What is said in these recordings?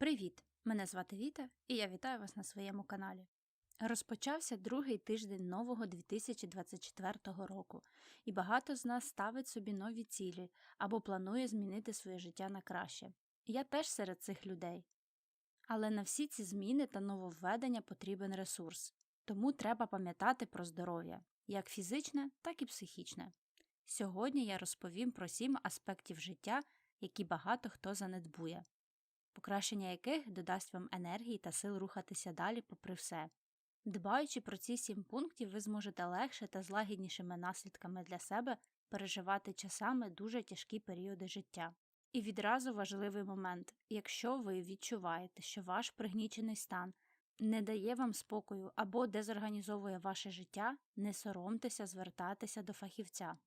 Привіт! Мене звати Віта, і я вітаю вас на своєму каналі. Розпочався другий тиждень нового 2024 року, і багато з нас ставить собі нові цілі або планує змінити своє життя на краще. Я теж серед цих людей. Але на всі ці зміни та нововведення потрібен ресурс, тому треба пам'ятати про здоров'я, як фізичне, так і психічне. Сьогодні я розповім про сім аспектів життя, які багато хто занедбує покращення яких додасть вам енергії та сил рухатися далі попри все. Дбаючи про ці сім пунктів, ви зможете легше та з лагіднішими наслідками для себе переживати часами дуже тяжкі періоди життя. І відразу важливий момент якщо ви відчуваєте, що ваш пригнічений стан не дає вам спокою або дезорганізовує ваше життя, не соромтеся звертатися до фахівця.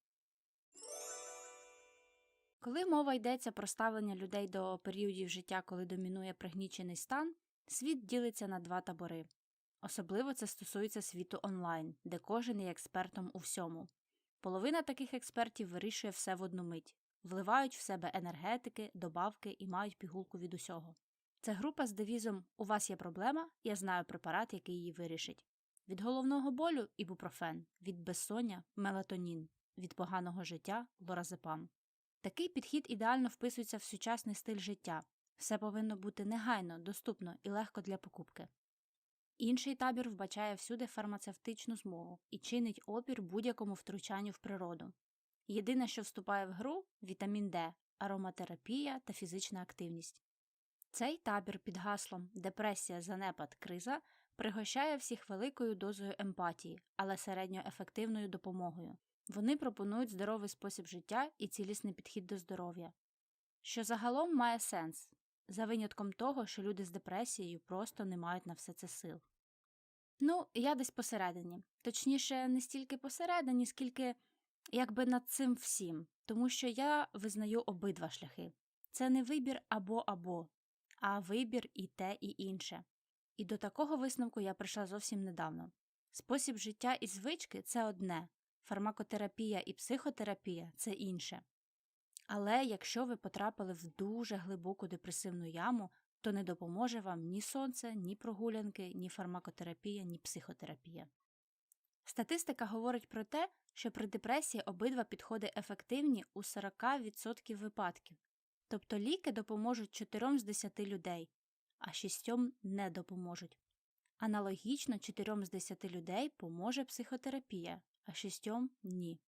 Коли мова йдеться про ставлення людей до періодів життя, коли домінує пригнічений стан, світ ділиться на два табори. Особливо це стосується світу онлайн, де кожен є експертом у всьому. Половина таких експертів вирішує все в одну мить, вливають в себе енергетики, добавки і мають пігулку від усього. Це група з девізом У вас є проблема, я знаю препарат, який її вирішить. Від головного болю ібупрофен, від безсоння мелатонін, від поганого життя лоразепам. Такий підхід ідеально вписується в сучасний стиль життя, все повинно бути негайно, доступно і легко для покупки. Інший табір вбачає всюди фармацевтичну змову і чинить опір будь-якому втручанню в природу. Єдине, що вступає в гру вітамін Д, ароматерапія та фізична активність. Цей табір під гаслом Депресія, занепад, криза пригощає всіх великою дозою емпатії, але середньоефективною допомогою. Вони пропонують здоровий спосіб життя і цілісний підхід до здоров'я, що загалом має сенс, за винятком того, що люди з депресією просто не мають на все це сил. Ну, я десь посередині, точніше, не стільки посередині, скільки якби над цим всім, тому що я визнаю обидва шляхи це не вибір або або, а вибір і те, і інше. І до такого висновку я прийшла зовсім недавно. Спосіб життя і звички це одне, фармакотерапія і психотерапія це інше. Але якщо ви потрапили в дуже глибоку депресивну яму, то не допоможе вам ні сонце, ні прогулянки, ні фармакотерапія, ні психотерапія. Статистика говорить про те, що при депресії обидва підходи ефективні у 40% випадків, тобто ліки допоможуть 4 з 10 людей, а 6 не допоможуть. Аналогічно 4 з 10 людей поможе психотерапія, а 6 ні.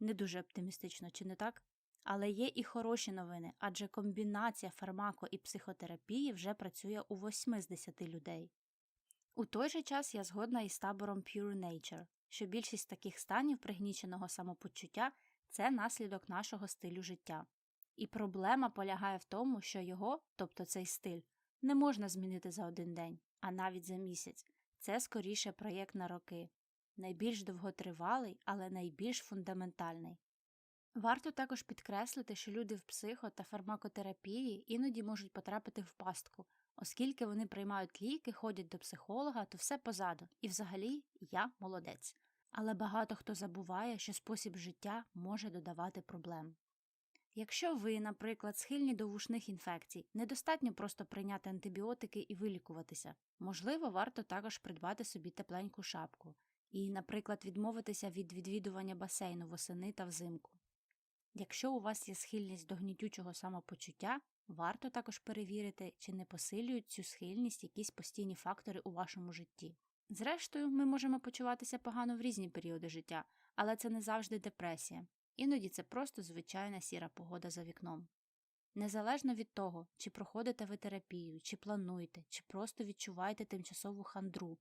Не дуже оптимістично, чи не так? Але є і хороші новини, адже комбінація фармако і психотерапії вже працює у 8 з 10 людей. У той же час я згодна із табором Pure Nature, що більшість таких станів пригніченого самопочуття це наслідок нашого стилю життя. І проблема полягає в тому, що його, тобто цей стиль, не можна змінити за один день, а навіть за місяць. Це скоріше проєкт на роки, найбільш довготривалий, але найбільш фундаментальний. Варто також підкреслити, що люди в психо та фармакотерапії іноді можуть потрапити в пастку, оскільки вони приймають ліки, ходять до психолога, то все позаду, і взагалі я молодець. Але багато хто забуває, що спосіб життя може додавати проблем. Якщо ви, наприклад, схильні до вушних інфекцій, недостатньо просто прийняти антибіотики і вилікуватися, можливо, варто також придбати собі тепленьку шапку і, наприклад, відмовитися від відвідування басейну восени та взимку. Якщо у вас є схильність до гнітючого самопочуття, варто також перевірити, чи не посилюють цю схильність якісь постійні фактори у вашому житті. Зрештою, ми можемо почуватися погано в різні періоди життя, але це не завжди депресія, іноді це просто звичайна сіра погода за вікном. Незалежно від того, чи проходите ви терапію, чи плануєте, чи просто відчуваєте тимчасову хандру,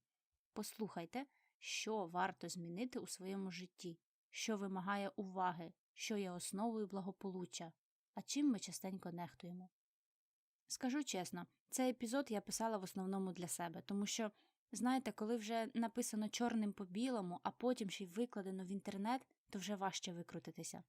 послухайте, що варто змінити у своєму житті, що вимагає уваги, що є основою благополуччя, а чим ми частенько нехтуємо. Скажу чесно, цей епізод я писала в основному для себе, тому що, знаєте, коли вже написано чорним по білому, а потім ще й викладено в інтернет, то вже важче викрутитися.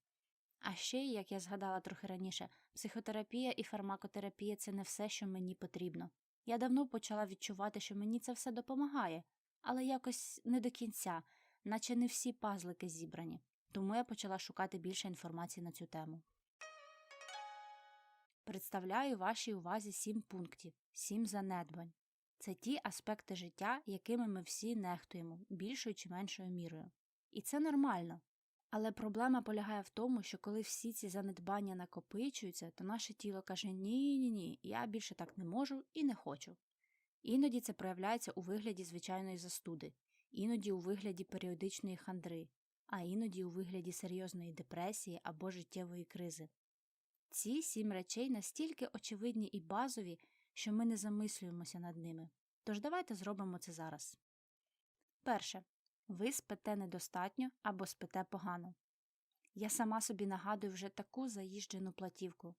А ще, як я згадала трохи раніше, психотерапія і фармакотерапія це не все, що мені потрібно. Я давно почала відчувати, що мені це все допомагає, але якось не до кінця, наче не всі пазлики зібрані, тому я почала шукати більше інформації на цю тему. Представляю вашій увазі сім пунктів, сім занедбань. Це ті аспекти життя, якими ми всі нехтуємо більшою чи меншою мірою. І це нормально. Але проблема полягає в тому, що коли всі ці занедбання накопичуються, то наше тіло каже ні, ні, ні, я більше так не можу і не хочу. Іноді це проявляється у вигляді звичайної застуди, іноді у вигляді періодичної хандри, а іноді у вигляді серйозної депресії або життєвої кризи. Ці сім речей настільки очевидні і базові, що ми не замислюємося над ними. Тож давайте зробимо це зараз. Перше. Ви спите недостатньо або спите погано. Я сама собі нагадую вже таку заїжджену платівку.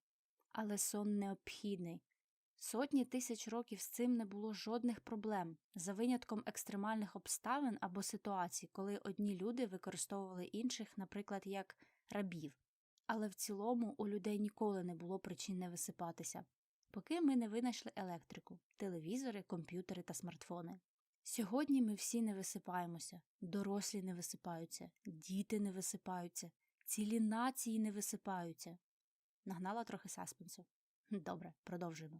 Але сон необхідний. Сотні тисяч років з цим не було жодних проблем, за винятком екстремальних обставин або ситуацій, коли одні люди використовували інших, наприклад, як рабів. Але в цілому у людей ніколи не було причин не висипатися, поки ми не винайшли електрику, телевізори, комп'ютери та смартфони. Сьогодні ми всі не висипаємося, дорослі не висипаються, діти не висипаються, цілі нації не висипаються. Нагнала трохи саспенсу. Добре, продовжуємо.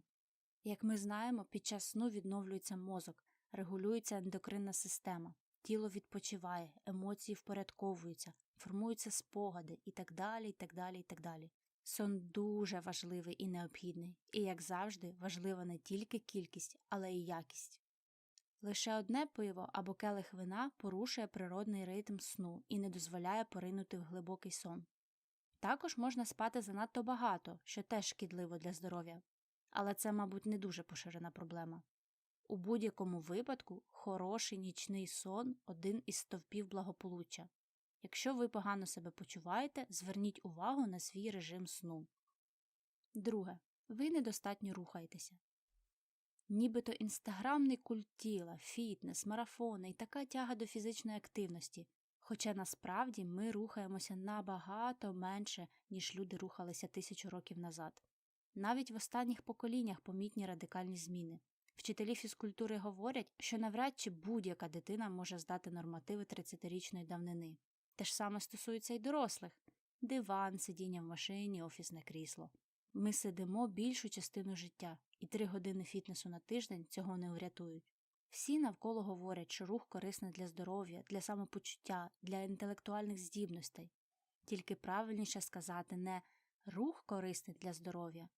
Як ми знаємо, під час сну відновлюється мозок, регулюється ендокринна система, тіло відпочиває, емоції впорядковуються, формуються спогади і так далі, і так далі, і так далі. Сон дуже важливий і необхідний, і, як завжди, важлива не тільки кількість, але й якість. Лише одне пиво або келих вина порушує природний ритм сну і не дозволяє поринути в глибокий сон. Також можна спати занадто багато, що теж шкідливо для здоров'я, але це, мабуть, не дуже поширена проблема. У будь-якому випадку хороший нічний сон один із стовпів благополуччя. Якщо ви погано себе почуваєте, зверніть увагу на свій режим сну. Друге. Ви недостатньо рухаєтеся. Нібито інстаграмний культ тіла, фітнес, марафони і така тяга до фізичної активності, хоча насправді ми рухаємося набагато менше, ніж люди рухалися тисячу років назад. Навіть в останніх поколіннях помітні радикальні зміни. Вчителі фізкультури говорять, що навряд чи будь-яка дитина може здати нормативи 30-річної давнини. Те ж саме стосується й дорослих диван, сидіння в машині, офісне крісло. Ми сидимо більшу частину життя, і три години фітнесу на тиждень цього не врятують. Всі навколо говорять, що рух корисний для здоров'я, для самопочуття, для інтелектуальних здібностей. Тільки правильніше сказати не рух корисний для здоров'я,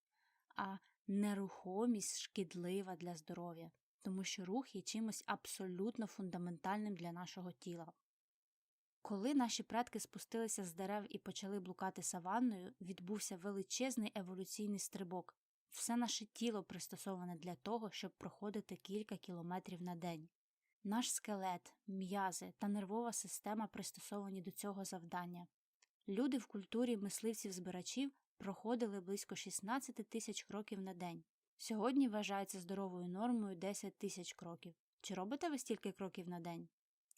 а нерухомість шкідлива для здоров'я, тому що рух є чимось абсолютно фундаментальним для нашого тіла. Коли наші предки спустилися з дерев і почали блукати саванною, відбувся величезний еволюційний стрибок. Все наше тіло пристосоване для того, щоб проходити кілька кілометрів на день. Наш скелет, м'язи та нервова система пристосовані до цього завдання. Люди в культурі мисливців-збирачів проходили близько 16 тисяч кроків на день. Сьогодні вважається здоровою нормою 10 тисяч кроків. Чи робите ви стільки кроків на день?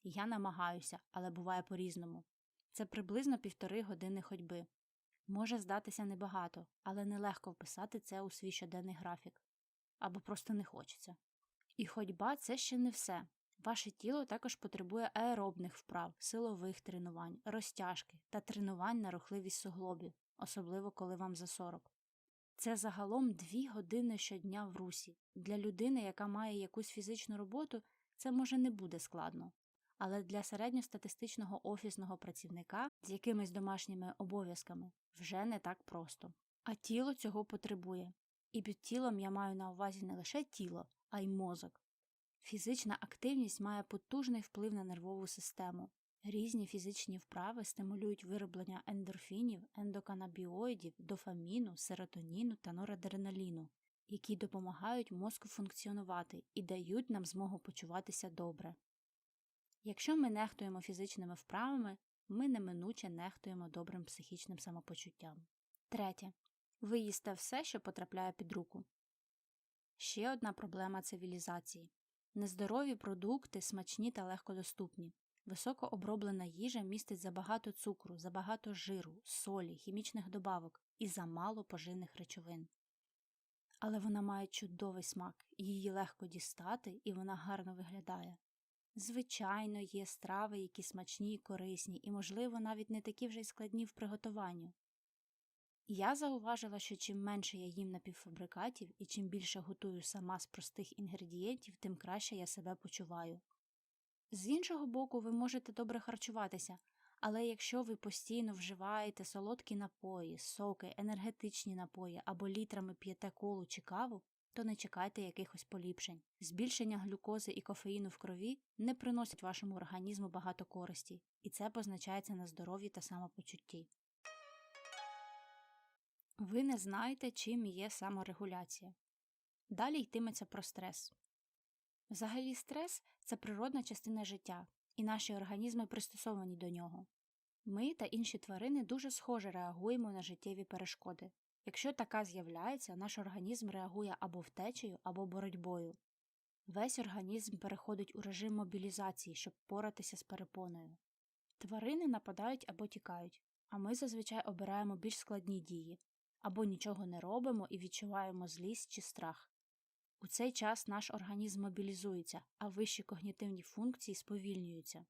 Я намагаюся, але буває по-різному. Це приблизно півтори години ходьби. Може здатися небагато, але нелегко вписати це у свій щоденний графік. Або просто не хочеться. І ходьба це ще не все. Ваше тіло також потребує аеробних вправ, силових тренувань, розтяжки та тренувань на рухливість суглобів, особливо коли вам за 40. Це загалом дві години щодня в русі. Для людини, яка має якусь фізичну роботу, це може не буде складно. Але для середньостатистичного офісного працівника з якимись домашніми обов'язками вже не так просто. А тіло цього потребує. І під тілом я маю на увазі не лише тіло, а й мозок. Фізична активність має потужний вплив на нервову систему. Різні фізичні вправи стимулюють вироблення ендорфінів, ендоканабіоїдів, дофаміну, серотоніну та норадреналіну, які допомагають мозку функціонувати і дають нам змогу почуватися добре. Якщо ми нехтуємо фізичними вправами, ми неминуче нехтуємо добрим психічним самопочуттям. Третє. Ви їсте все, що потрапляє під руку. Ще одна проблема цивілізації. Нездорові продукти смачні та легкодоступні. Високо оброблена їжа містить забагато цукру, забагато жиру, солі, хімічних добавок і замало поживних речовин. Але вона має чудовий смак, її легко дістати і вона гарно виглядає. Звичайно, є страви, які смачні і корисні, і, можливо, навіть не такі вже й складні в приготуванні. Я зауважила, що чим менше я їм напівфабрикатів і чим більше готую сама з простих інгредієнтів, тим краще я себе почуваю. З іншого боку, ви можете добре харчуватися, але якщо ви постійно вживаєте солодкі напої, соки, енергетичні напої або літрами п'єте колу чи каву, то не чекайте якихось поліпшень. Збільшення глюкози і кофеїну в крові не приносять вашому організму багато користі, і це позначається на здоров'ї та самопочутті. Ви не знаєте, чим є саморегуляція. Далі йтиметься про стрес. Взагалі, стрес це природна частина життя, і наші організми пристосовані до нього. Ми та інші тварини дуже схоже реагуємо на життєві перешкоди. Якщо така з'являється, наш організм реагує або втечею, або боротьбою. Весь організм переходить у режим мобілізації, щоб поратися з перепоною. Тварини нападають або тікають, а ми зазвичай обираємо більш складні дії або нічого не робимо і відчуваємо злість чи страх. У цей час наш організм мобілізується, а вищі когнітивні функції сповільнюються.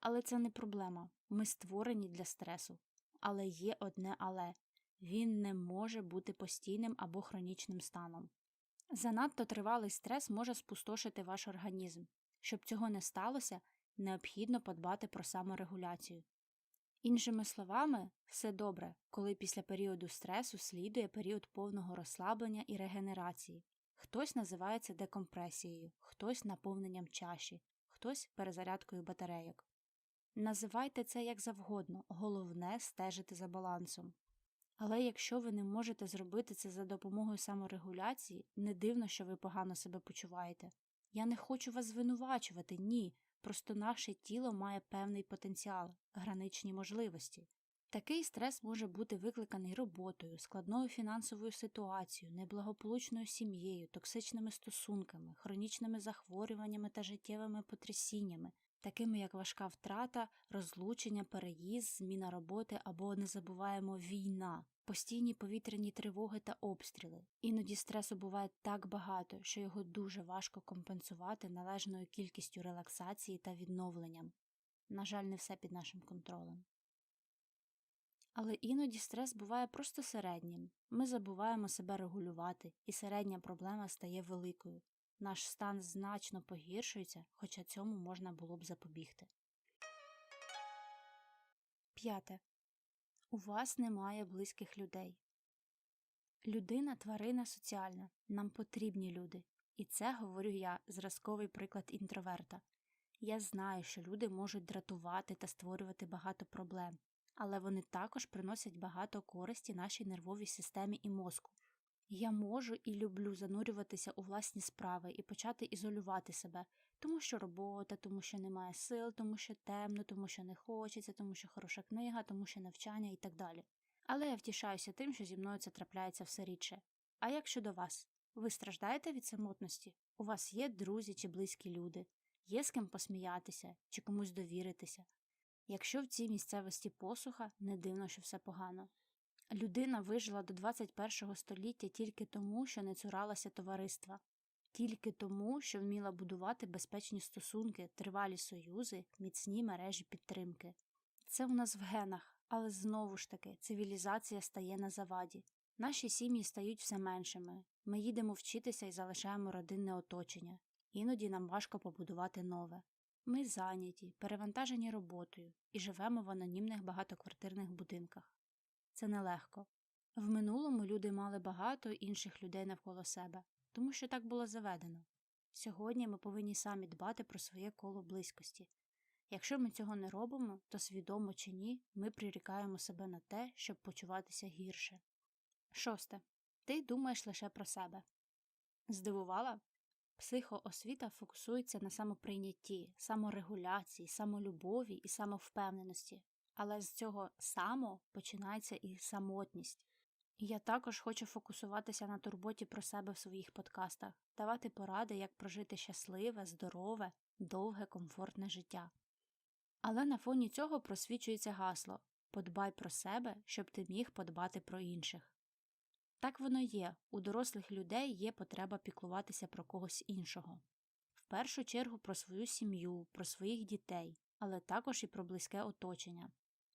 Але це не проблема. Ми створені для стресу. Але є одне але він не може бути постійним або хронічним станом. Занадто тривалий стрес може спустошити ваш організм. Щоб цього не сталося, необхідно подбати про саморегуляцію. Іншими словами, все добре, коли після періоду стресу слідує період повного розслаблення і регенерації. Хтось називає це декомпресією, хтось наповненням чаші, хтось перезарядкою батарейок. Називайте це як завгодно, головне стежити за балансом. Але якщо ви не можете зробити це за допомогою саморегуляції, не дивно, що ви погано себе почуваєте. Я не хочу вас звинувачувати, ні. Просто наше тіло має певний потенціал, граничні можливості. Такий стрес може бути викликаний роботою, складною фінансовою ситуацією, неблагополучною сім'єю, токсичними стосунками, хронічними захворюваннями та життєвими потрясіннями, такими як важка втрата, розлучення, переїзд, зміна роботи або не забуваємо війна, постійні повітряні тривоги та обстріли. Іноді стресу буває так багато, що його дуже важко компенсувати належною кількістю релаксації та відновленням. На жаль, не все під нашим контролем. Але іноді стрес буває просто середнім. Ми забуваємо себе регулювати, і середня проблема стає великою. Наш стан значно погіршується, хоча цьому можна було б запобігти. П'яте. У вас немає близьких людей. Людина тварина соціальна. Нам потрібні люди. І це говорю я, зразковий приклад інтроверта. Я знаю, що люди можуть дратувати та створювати багато проблем, але вони також приносять багато користі нашій нервовій системі і мозку. Я можу і люблю занурюватися у власні справи і почати ізолювати себе, тому що робота, тому що немає сил, тому що темно, тому що не хочеться, тому що хороша книга, тому що навчання і так далі. Але я втішаюся тим, що зі мною це трапляється все рідше. А як щодо вас? Ви страждаєте від самотності? У вас є друзі чи близькі люди, є з ким посміятися чи комусь довіритися. Якщо в цій місцевості посуха, не дивно, що все погано. Людина вижила до 21 століття тільки тому, що не цуралася товариства, тільки тому, що вміла будувати безпечні стосунки, тривалі союзи, міцні мережі підтримки. Це в нас в генах, але знову ж таки цивілізація стає на заваді. Наші сім'ї стають все меншими. Ми їдемо вчитися і залишаємо родинне оточення. Іноді нам важко побудувати нове. Ми зайняті, перевантажені роботою і живемо в анонімних багатоквартирних будинках. Це нелегко. В минулому люди мали багато інших людей навколо себе, тому що так було заведено. Сьогодні ми повинні самі дбати про своє коло близькості. Якщо ми цього не робимо, то свідомо чи ні, ми прирікаємо себе на те, щоб почуватися гірше. Шосте. Ти думаєш лише про себе. Здивувала? Психоосвіта фокусується на самоприйнятті, саморегуляції, самолюбові і самовпевненості, але з цього само починається і самотність. Я також хочу фокусуватися на турботі про себе в своїх подкастах, давати поради, як прожити щасливе, здорове, довге, комфортне життя. Але на фоні цього просвічується гасло подбай про себе, щоб ти міг подбати про інших. Так воно є, у дорослих людей є потреба піклуватися про когось іншого. В першу чергу про свою сім'ю, про своїх дітей, але також і про близьке оточення.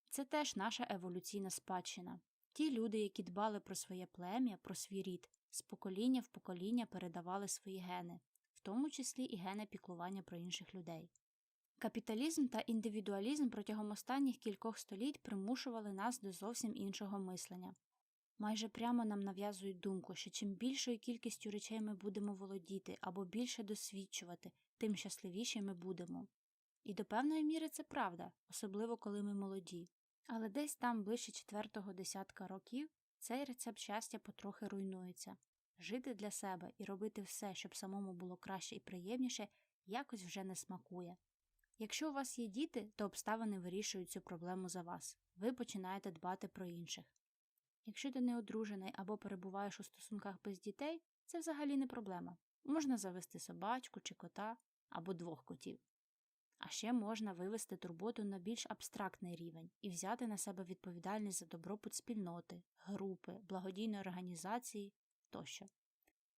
Це теж наша еволюційна спадщина. Ті люди, які дбали про своє плем'я, про свій рід, з покоління в покоління передавали свої гени, в тому числі і гени піклування про інших людей. Капіталізм та індивідуалізм протягом останніх кількох століть примушували нас до зовсім іншого мислення. Майже прямо нам нав'язують думку, що чим більшою кількістю речей ми будемо володіти або більше досвідчувати, тим щасливіші ми будемо. І до певної міри це правда, особливо коли ми молоді. Але десь там ближче четвертого десятка років цей рецепт щастя потрохи руйнується. Жити для себе і робити все, щоб самому було краще і приємніше, якось вже не смакує. Якщо у вас є діти, то обставини вирішують цю проблему за вас. Ви починаєте дбати про інших. Якщо ти не одружений або перебуваєш у стосунках без дітей, це взагалі не проблема. Можна завести собачку чи кота або двох котів. А ще можна вивести турботу на більш абстрактний рівень і взяти на себе відповідальність за добробут спільноти, групи, благодійної організації тощо.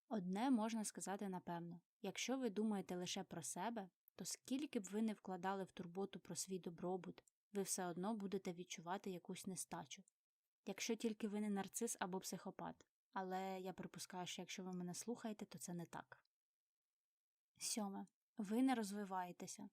Одне можна сказати напевно якщо ви думаєте лише про себе, то скільки б ви не вкладали в турботу про свій добробут, ви все одно будете відчувати якусь нестачу. Якщо тільки ви не нарцис або психопат, але я припускаю, що якщо ви мене слухаєте, то це не так. Сьоме. Ви не розвиваєтеся.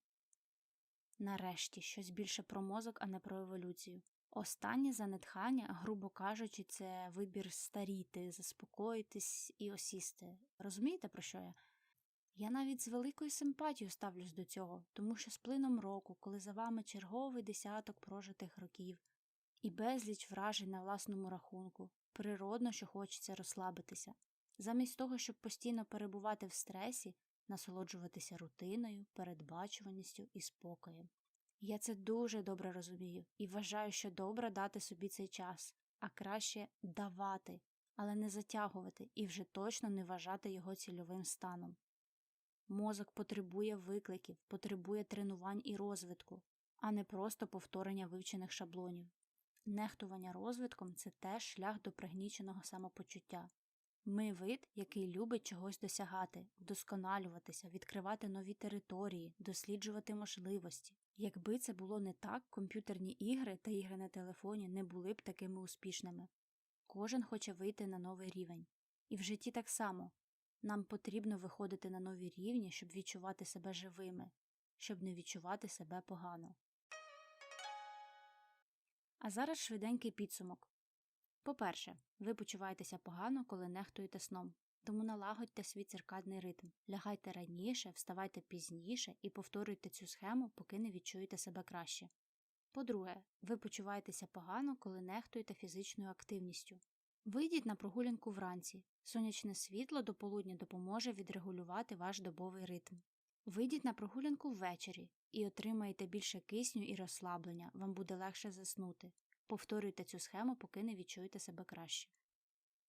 Нарешті щось більше про мозок, а не про еволюцію. Останнє занедхання, грубо кажучи, це вибір старіти, заспокоїтись і осісти. Розумієте, про що я? Я навіть з великою симпатією ставлюсь до цього, тому що з плином року, коли за вами черговий десяток прожитих років, і безліч вражень на власному рахунку, природно, що хочеться розслабитися. Замість того, щоб постійно перебувати в стресі, насолоджуватися рутиною, передбачуваністю і спокоєм. Я це дуже добре розумію і вважаю, що добре дати собі цей час, а краще давати, але не затягувати і вже точно не вважати його цільовим станом. Мозок потребує викликів, потребує тренувань і розвитку, а не просто повторення вивчених шаблонів. Нехтування розвитком це теж шлях до пригніченого самопочуття. Ми вид, який любить чогось досягати, вдосконалюватися, відкривати нові території, досліджувати можливості. Якби це було не так, комп'ютерні ігри та ігри на телефоні не були б такими успішними. Кожен хоче вийти на новий рівень. І в житті так само нам потрібно виходити на нові рівні, щоб відчувати себе живими, щоб не відчувати себе погано. А зараз швиденький підсумок. По-перше, ви почуваєтеся погано, коли нехтуєте сном, тому налагодьте свій циркадний ритм, лягайте раніше, вставайте пізніше і повторюйте цю схему, поки не відчуєте себе краще. По-друге, ви почуваєтеся погано, коли нехтуєте фізичною активністю. Вийдіть на прогулянку вранці. Сонячне світло до полудня допоможе відрегулювати ваш добовий ритм. Вийдіть на прогулянку ввечері і отримаєте більше кисню і розслаблення, вам буде легше заснути. Повторюйте цю схему, поки не відчуєте себе краще.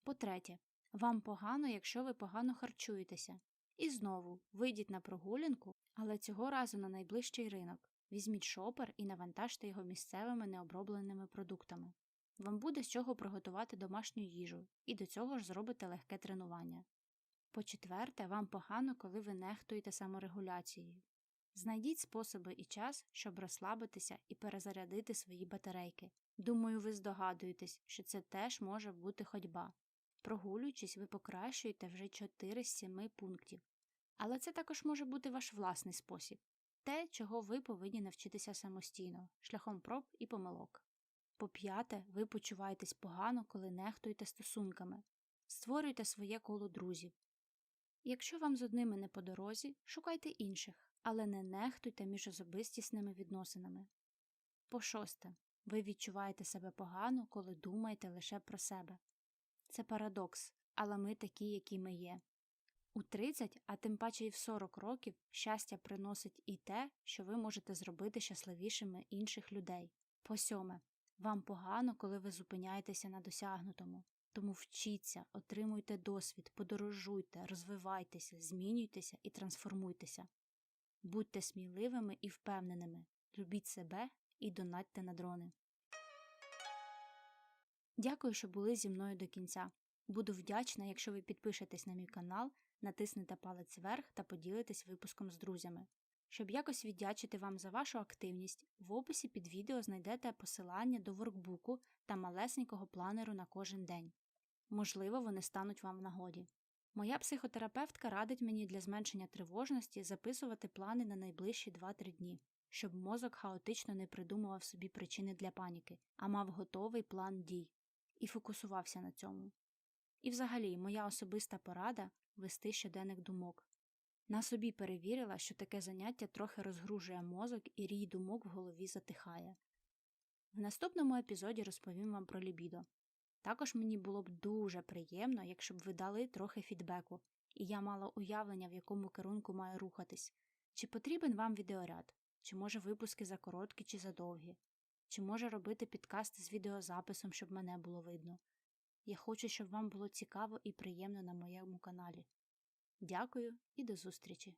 По-третє, вам погано, якщо ви погано харчуєтеся. І знову вийдіть на прогулянку, але цього разу на найближчий ринок. Візьміть шопер і навантажте його місцевими необробленими продуктами. Вам буде з чого приготувати домашню їжу, і до цього ж зробите легке тренування. По-четверте, вам погано, коли ви нехтуєте саморегуляцією. Знайдіть способи і час, щоб розслабитися і перезарядити свої батарейки. Думаю, ви здогадуєтесь, що це теж може бути ходьба. Прогулюючись, ви покращуєте вже 4 з 7 пунктів. Але це також може бути ваш власний спосіб те, чого ви повинні навчитися самостійно, шляхом проб і помилок. По п'яте, ви почуваєтесь погано, коли нехтуєте стосунками. Створюйте своє коло друзів. Якщо вам з одними не по дорозі, шукайте інших, але не нехтуйте між особистісними відносинами. По шосте, ви відчуваєте себе погано, коли думаєте лише про себе. Це парадокс, але ми такі, які ми є. У 30, а тим паче і в 40 років щастя приносить і те, що ви можете зробити щасливішими інших людей. По сьоме, вам погано, коли ви зупиняєтеся на досягнутому. Тому вчіться, отримуйте досвід, подорожуйте, розвивайтеся, змінюйтеся і трансформуйтеся. Будьте сміливими і впевненими, любіть себе і донатьте на дрони. Дякую, що були зі мною до кінця. Буду вдячна, якщо ви підпишетесь на мій канал, натиснете палець вверх та поділитесь випуском з друзями. Щоб якось віддячити вам за вашу активність, в описі під відео знайдете посилання до воркбуку та малесенького планеру на кожен день. Можливо, вони стануть вам в нагоді. Моя психотерапевтка радить мені для зменшення тривожності записувати плани на найближчі 2-3 дні, щоб мозок хаотично не придумував собі причини для паніки, а мав готовий план дій і фокусувався на цьому. І взагалі, моя особиста порада вести щоденник думок. На собі перевірила, що таке заняття трохи розгружує мозок і рій думок в голові затихає. В наступному епізоді розповім вам про лібідо. Також мені було б дуже приємно, якщо б ви дали трохи фідбеку, і я мала уявлення, в якому керунку маю рухатись. Чи потрібен вам відеоряд, чи може випуски за короткі чи за довгі, чи може робити підкасти з відеозаписом, щоб мене було видно. Я хочу, щоб вам було цікаво і приємно на моєму каналі. Дякую і до зустрічі!